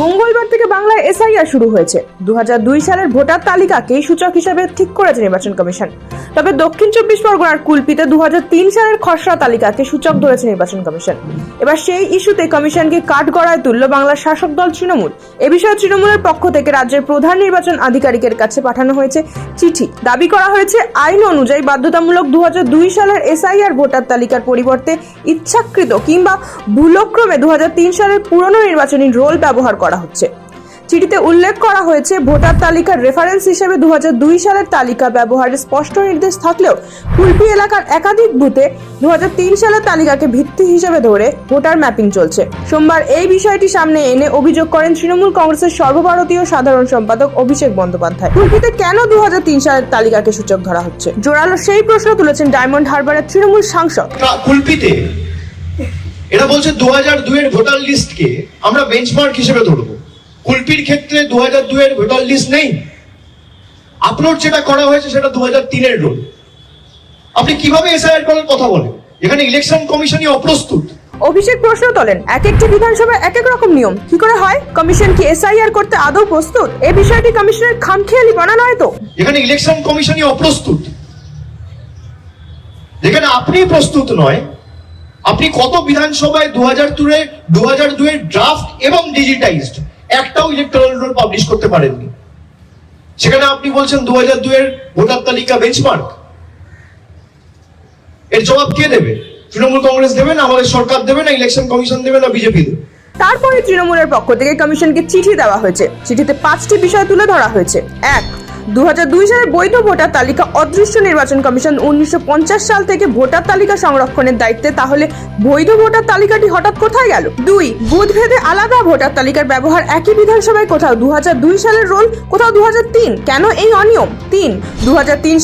মঙ্গলবার থেকে বাংলায় এসআইআর শুরু হয়েছে। দু হাজার দুই সালের ভোটার তালিকাকেই সূচক হিসাবে ঠিক করেছে নির্বাচন কমিশন। তবে দক্ষিণ চব্বিশ পরগনার কুলপিতে দুহাজার তিন সালের খসড়া তালিকাকে সূচক ধরেছে নির্বাচন কমিশন। এবার সেই ইস্যুতে কমিশনকে কাঠগড়ায় তুলল বাংলার শাসক দল তৃণমূল। এ বিষয়ে তৃণমূলের পক্ষ থেকে রাজ্যের প্রধান নির্বাচন আধিকারিকের কাছে পাঠানো হয়েছে চিঠি। দাবি করা হয়েছে, আইন অনুযায়ী বাধ্যতামূলক দু হাজার দুই সালের এসআইআর ভোটার তালিকার পরিবর্তে ইচ্ছাকৃত কিংবা ভুলক্রমে দু হাজার তিন সালের পুরনো নির্বাচনী রোল ব্যবহার করা হচ্ছে। চিঠিতে উল্লেখ করা হয়েছে, ভোটার তালিকার রেফারেন্স হিসেবে দু সালের তালিকা ব্যবহারের স্পষ্ট নির্দেশ থাকলেও কুলপি এলাকার একাধিক বুথে দু সালের তালিকাকে ভিত্তি হিসেবে ধরে ভোটার ম্যাপিং চলছে। সোমবার এই বিষয়টি সামনে এনে অভিযোগ করেন তৃণমূল কংগ্রেসের সর্বভারতীয় সাধারণ সম্পাদক অভিষেক বন্দ্যোপাধ্যায়। কুলপিতে কেন দু হাজার তিন সালের তালিকাকে সূচক ধরা হচ্ছে? জোরালো সেই প্রশ্ন তুলেছেন ডায়মন্ড হারবারের তৃণমূল সাংসদ। কুলপিতে এরা বলছে দু হাজার দুয়ের ভোটার লিস্টকে আমরা বেঞ্চমার্ক হিসেবে ধরবো। কুলপির ক্ষেত্রে দু হাজার দুয়ের ভোটার লিস্ট নেই। আপলোড যেটা করা হয়েছে সেটা দু হাজার তিনের রোল আপনি কীভাবে এসআইআর করার কথা বলেন? এখানে ইলেকশন কমিশনই অপ্রস্তুত। অভিষেক প্রশ্ন তোলেন এক একটি বিধানসভা এক এক রকম নিয়ম। কি করে হয়? কমিশন কি এসআইআর করতে আদৌ প্রস্তুত? এই বিষয়টি কমিশনের খামখেয়ালি বানা নয় তো? এখানে ইলেকশন কমিশনই অপ্রস্তুত। যেখানে আপনি প্রস্তুত নয় আপনি কত বিধানসভায় দু হাজার দুয়ে দু হাজার দুয়ের ড্রাফট এবং ডিজিটাইজড একটাও ইলেকট্রাল রোল পাবলিশ করতে পারেননি। সেখানে আপনি বলছেন দু হাজার দুয়ের ভোটার তালিকা বেঞ্চমার্ক এর জবাব কে দেবে? তৃণমূল কংগ্রেস দেবে না আমাদের সরকার দেবে না ইলেকশন কমিশন দেবে না বিজেপি দেবে? তারপরে তৃণমূলের পক্ষ থেকে কমিশনকে চিঠি দেওয়া হয়েছে। চিঠিতে পাঁচটি বিষয় তুলে ধরা হয়েছে। এক দু হাজার দুই সালের বৈধ ভোটার তালিকা অদৃশ্য নির্বাচন কমিশন উনিশশো পঞ্চাশ সাল থেকে ভোটার তালিকা সংরক্ষণের দায়িত্বে। তাহলে বৈধ ভোটার তালিকাটি হঠাৎ কোথায় গেল? দুই বুথভেদে আলাদা ভোটার তালিকার ব্যবহার একই বিধানসভায় কোথাও? দু হাজার দুই সালের রোল কোথাও? দু হাজার তিন। কেন এই অনিয়ম? তিন দু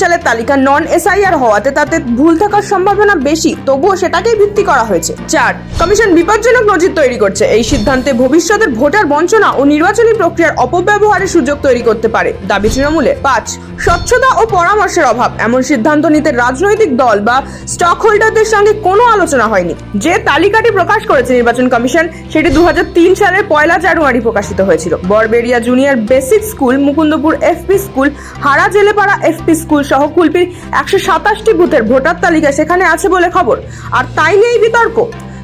সালের তালিকা নন এসআইআর হওয়াতে তাতে ভুল থাকার সম্ভাবনা বেশি, তবুও সেটাকেই ভিত্তি করা হয়েছে। চার, কমিশন বিপজ্জনক নজির তৈরি করছে। এই সিদ্ধান্তে ভবিষ্যতের ভোটার বঞ্চনা ও নির্বাচনী প্রক্রিয়ার অপব্যবহারের সুযোগ তৈরি করতে পারে, দাবি তৃণমূলের। পাঁচ, স্বচ্ছতা ও পরামর্শের অভাব। এমন সিদ্ধান্ত নিতে রাজনৈতিক দল বা স্টক হোল্ডারদের সঙ্গে কোনো আলোচনা হয়নি। যে তালিকাটি প্রকাশ করেছে নির্বাচন কমিশন, সেটি দু সালের পয়লা জানুয়ারি প্রকাশিত হয়েছিল। Barberia junior basic school, Mukundapur FP school, Hara Jelepara FP school সহ কুলপির একশো সাতাশটি বুথের ভোটার তালিকা সেখানে আছে বলে খবর। আর তাই নিয়েই বিতর্ক।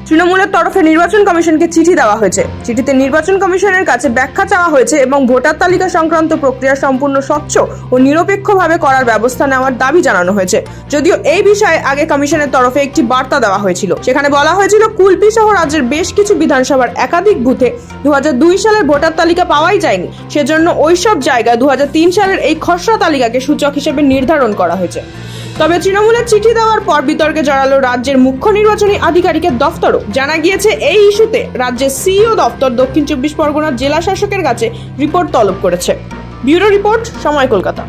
তৃণমূলের তরফে নির্বাচন কমিশনকে চিঠি দেওয়া হয়েছে। চিঠিতে নির্বাচন কমিশনের কাছে ব্যাখ্যা চাওয়া হয়েছে এবং ভোটার তালিকা সংক্রান্ত প্রক্রিয়া সম্পূর্ণ স্বচ্ছ ও নিরপেক্ষভাবে করার ব্যবস্থা নেওয়ার দাবি জানানো হয়েছে। যদিও এই বিষয়ে আগে কমিশনের তরফে একটি বার্তা দেওয়া হয়েছিল। সেখানে বলা হয়েছিল, কুলপি সহ রাজ্যের বেশ কিছু বিধানসভার একাধিক বুথে দুই হাজার দুই সালের ভোটার তালিকা পাওয়াই যায়নি। সেজন্য ওইসব জায়গায় দুই হাজার তিন সালের এই খসড়া তালিকাকে সূচক হিসেবে নির্ধারণ করা হয়েছে। তবে তৃণমূলের চিঠি দেওয়ার পর বিতর্কে জড়ালো রাজ্যের মুখ্য নির্বাচনী আধিকারিকের দফতরও। জানা গিয়েছে, এই ইস্যুতে রাজ্যের সিইও দফতর দক্ষিণ চব্বিশ পরগনার জেলা শাসকের কাছে রিপোর্ট তলব করেছে। ব্যুরো রিপোর্ট, সময় কলকাতা।